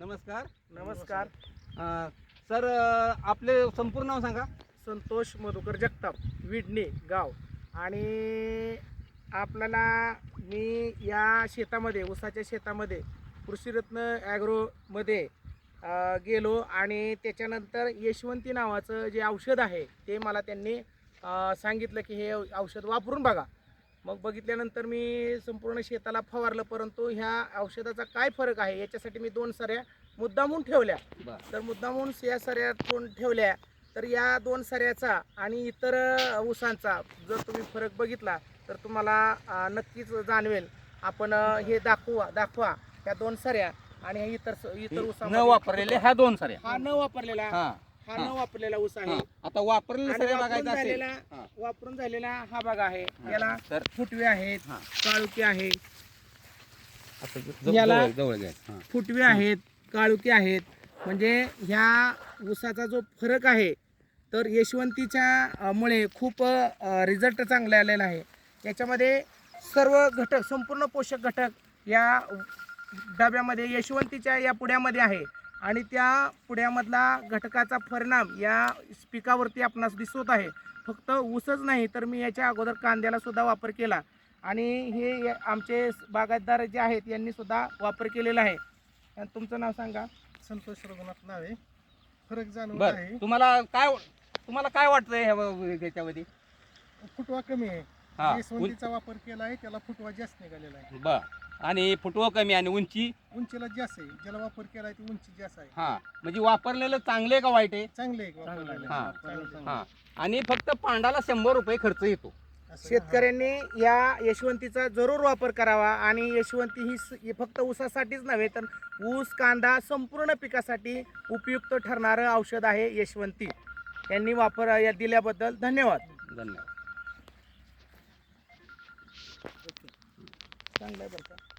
नमस्कार. नमस्कार. अं, सर अं, आपले संपूर्ण नाव सांगा. संतोष मधुकर जगताप विडणी गाव. आणि आपल्याला मी या शेतामध्ये ऊसाच्या शेतामध्ये कृषीरत्न ॲग्रोमध्ये अ, गेलो आणि त्याच्यानंतर यशवंती नावाचं जे औषध आहे ते मला त्यांनी अ, सांगितलं की हे औषध वापरून बघा. मग बघितल्यानंतर मी संपूर्ण शेताला फवारलं परंतु ह्या औषधाचा काय फरक आहे? याच्यासाठी मी दोन सऱ्या मुद्दामून ठेवल्या. तर मुद्दामून या सऱ्या दोन ठेवल्या. तर या दोन सऱ्याचा आणि इतर ऊसांचा जर तुम्ही फरक बघितला तर तुम्हाला नक्कीच जाणवेल. आपण हे दाखवा दाखवा या दोन सऱ्या आणि इतर इतर न ऊसामध्ये वापरलेले ह्या दोन साऱ्या. हा न वापरलेला हा न वापरलेला ऊस आहे हा. आता वापरलेले आणि सगळे वापरून बघायचं असेल झालेला हा. वापरून झालेला हा भाग आहे हा. याला तर फुटवे आहेत हा. काळुके आहे आता ज- याला- जवळ जवळ घ्या हा. फुटवे आहेत काळुके आहेत म्हणजे ह्या ऊसाचा जो फरक आहे तर यशवंतीच्या अ, मुळे खूप रिझल्ट चांगले आलेला आहे याच्यामध्ये सर्व घटक संपूर्ण पोषक घटक या डब्यामध्ये यशवंतीच्या या पुड्यामध्ये आहे आणि त्या पुड्यामधला घटकाचा परिणाम या पिकावरती आपणास दिसत आहे. फक्त ऊसच नाही तर मी याच्या अगोदर कांद्याला सुद्धा वापर केला. आणि हे या- आमचे बागायतदार जे आहेत यांनी सुद्धा वापर केलेला आहे. आणि तुमचं नाव सांगा. संतोष रघुनाथ नावे. फरक जाणवत आहे. तुम्हाला काय तुम्हाला काय वाटतंय ह्या ह्याच्यामध्ये फुटवा कमी आहे. हा वापर केला आहे त्याला फुटवा जास्त निघालेला आहे. बर. आणि फुटवं कमी आणि उंची? उंचीला जास्त आहे. ज्याला वापर केला आहे ती उंची जास्त आहे. हा. म्हणजे वापरलेलं चांगले का वाईट आहे? चांगले आहे. आहे. हा, चांगलं आहे. हा आणि फक्त पांडाला शंभर रुपये खर्च येतो. असं- शेतकऱ्यांनी या यशवंतीचा जरूर वापर करावा आणि यशवंती ही स- ही फक्त ऊसासाठीच नव्हे तर ऊस कांदा संपूर्ण पिकासाठी उपयुक्त ठरणारं औषध आहे यशवंती. यांनी वापर या दिल्याबद्दल धन्यवाद. धन्यवाद. चांगलं आहे बरं का?